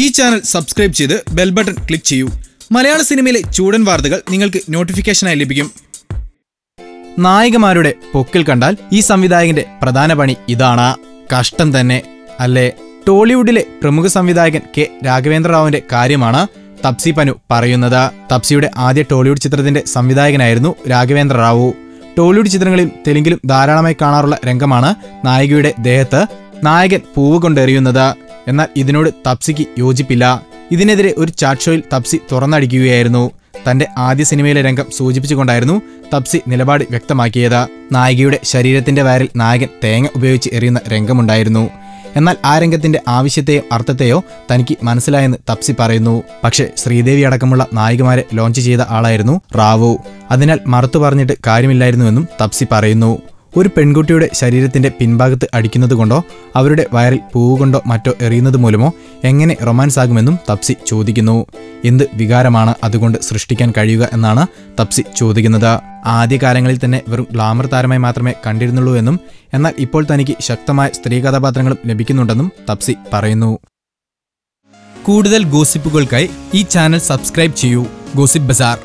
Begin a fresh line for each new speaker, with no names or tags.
ഈ channel subscribe ചെയ്ത് bell button click ചെയ്യൂ. മലയാള സിനിമയിലെ ചൂടൻ വാർത്തകൾ നിങ്ങൾക്ക് നോട്ടിഫിക്കേഷനായി ലഭിക്കും. നായികമാരുടെ പൊക്കിൽ കണ്ടാൽ ഈ സംവിധായകന്റെ പ്രധാന പണി ഇതാണ്. കഷ്ടം തന്നെ. അല്ലേ? ടോളിവുഡിലെ പ്രമുഖ സംവിധായകൻ കെ. രാഘവേന്ദ്ര റാവുവിന്റെ കാര്യമാണ് തപ്സി പനു പറയുന്നത്. തപ്സിയുടെ ആദ്യ ടോളിവുഡ് ചിത്രത്തിന്റെ സംവിധായകനായിരുന്നു രാഘവേന്ദ്ര റാവു ടോളിവുഡ് ചിത്രങ്ങളിൽ തെലുങ്കിലും ധാരാളമായി കാണാറുള്ള രംഗമാണ് നായികയുടെ ദേഹത്ത് നായകൻ പൂവ് കൊണ്ടെറിയുന്നത്. എന്നാൽ ഇതിനോട് തപ്സിക്ക് യോജിപ്പില്ല. ഇതിനെതിരെ ഒരു ചാറ്റ് ഷോയിൽ തപ്സി തുറന്നടിക്കുകയായിരുന്നു. തന്റെ ആദ്യ സിനിമയിലെ രംഗം സൂചിപ്പിച്ചുകൊണ്ടായിരുന്നു തപ്സി നിലപാട് വ്യക്തമാക്കിയത്. നായികയുടെ ശരീരത്തിന്റെ വയറിൽ നായകൻ തേങ്ങ ഉപയോഗിച്ച് എറിയുന്ന രംഗമുണ്ടായിരുന്നു. എന്നാൽ ആ രംഗത്തിന്റെ ആവശ്യത്തെയോ അർത്ഥത്തെയോ തനിക്ക് മനസ്സിലായെന്ന് തപ്സി പറയുന്നു. പക്ഷേ ശ്രീദേവി അടക്കമുള്ള നായികമാരെ ലോഞ്ച് ചെയ്ത ആളായിരുന്നു റാവു. അതിനാൽ മറുത്തു പറഞ്ഞിട്ട് കാര്യമില്ലായിരുന്നുവെന്നും തപ്സി പറയുന്നു. ഒരു പെൺകുട്ടിയുടെ ശരീരത്തിന്റെ പിൻഭാഗത്ത് അടിക്കുന്നത് കൊണ്ടോ അവരുടെ വയറിൽ പൂവ് കൊണ്ടോ മറ്റോ എറിയുന്നത് മൂലമോ എങ്ങനെ റൊമാൻസ് ആകുമെന്നും തപ്സി ചോദിക്കുന്നു. എന്ത് വികാരമാണ് അതുകൊണ്ട് സൃഷ്ടിക്കാൻ കഴിയുക എന്നാണ് തപ്സി ചോദിക്കുന്നത്. ആദ്യകാലങ്ങളിൽ തന്നെ വെറും ഗ്ലാമർ താരമായി മാത്രമേ കണ്ടിരുന്നുള്ളൂ എന്നും എന്നാൽ ഇപ്പോൾ തനിക്ക് ശക്തമായ സ്ത്രീ കഥാപാത്രങ്ങളും ലഭിക്കുന്നുണ്ടെന്നും തപ്സി പറയുന്നു. കൂടുതൽ ഗോസിപ്പുകൾക്കായി ഈ ചാനൽ സബ്സ്ക്രൈബ് ചെയ്യൂ. Gossip bazaar.